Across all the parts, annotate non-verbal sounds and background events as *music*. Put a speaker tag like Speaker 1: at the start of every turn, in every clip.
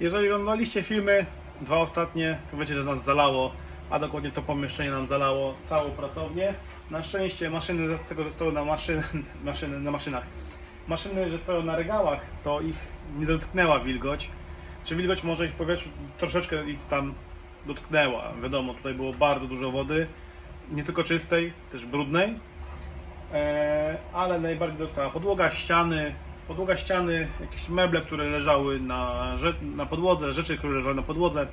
Speaker 1: Jeżeli oglądaliście filmy, dwa ostatnie, to wiecie, że nas zalało, a dokładnie to pomieszczenie nam zalało całą pracownię. Na szczęście maszyny z tego, że stoją na, maszyn, *laughs* maszyny, na maszynach, maszyny, że stoją na regałach, to ich nie dotknęła wilgoć. Czy wilgoć może ich w powietrzu troszeczkę ich tam dotknęła. Wiadomo, tutaj było bardzo dużo wody, nie tylko czystej, też brudnej. E, ale najbardziej dostała podłoga, ściany, podłoga, ściany, jakieś meble, które leżały na, na podłodze, rzeczy, które leżały na podłodze.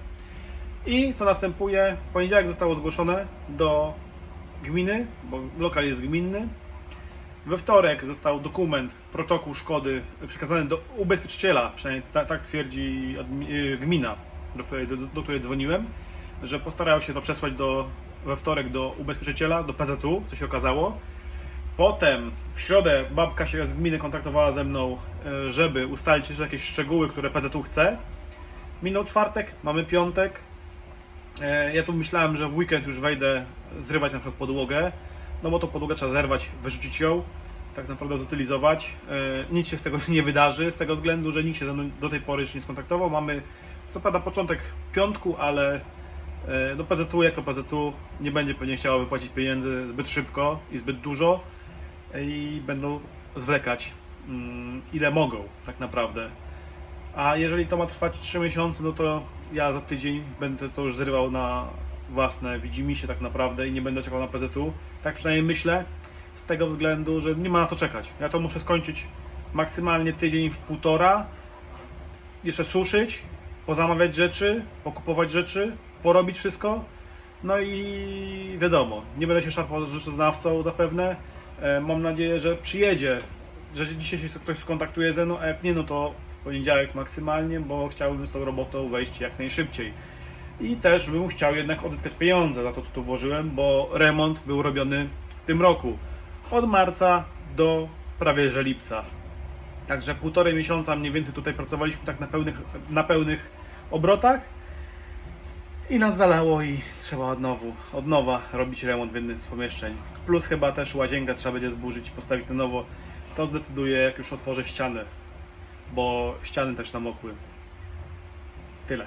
Speaker 1: I co następuje? W poniedziałek zostało zgłoszone do gminy, bo lokal jest gminny. We wtorek został dokument, protokół szkody przekazany do ubezpieczyciela, przynajmniej ta, tak twierdzi y, gmina, do której, do, do której dzwoniłem, że postarają się to przesłać do, we wtorek do ubezpieczyciela, do PZU, co się okazało. Potem w środę babka się z gminy kontaktowała ze mną, e, żeby ustalić jeszcze jakieś szczegóły, które PZU chce. Minął czwartek, mamy piątek. E, Ja tu myślałem, że w weekend już wejdę zrywać na przykład podłogę, no bo to podłogę trzeba zerwać, wyrzucić ją, tak naprawdę zutylizować. E, Nic się z tego *laughs* nie wydarzy, z tego względu, że nikt się ze mną do tej pory jeszcze nie skontaktował. Mamy co prawda początek piątku, ale do PZU jak to PZU nie będzie pewnie chciała wypłacić pieniędzy zbyt szybko i zbyt dużo i będą zwlekać mm, ile mogą tak naprawdę. A jeżeli to ma trwać 3 miesiące, no to ja za tydzień będę to już zrywał na własne widzimisię tak naprawdę i nie będę czekał na PZU. Tak przynajmniej myślę, z tego względu, że nie ma na to czekać. Ja to muszę skończyć maksymalnie tydzień w półtora, jeszcze suszyć, pozamawiać rzeczy, pokupować rzeczy, porobić wszystko. No i wiadomo, nie będę się szarpał z rzeczoznawcą zapewne. E, Mam nadzieję, że przyjedzie, że dzisiaj się ktoś skontaktuje ze mną, a jak nie, no to w poniedziałek maksymalnie, bo chciałbym z tą robotą wejść jak najszybciej. I też bym chciał jednak odzyskać pieniądze za to, co tu włożyłem, bo remont był robiony w tym roku. Od marca do prawie że lipca. Także półtorej miesiąca mniej więcej tutaj pracowaliśmy tak na pełnych, na pełnych obrotach. I nas zalało i trzeba od, nowu, od nowa robić remont w jednym z pomieszczeń. Plus chyba też łazienkę trzeba będzie zburzyć i postawić na nowo. To zdecyduje jak już otworzę ścianę, bo ściany też namokły. Tyle.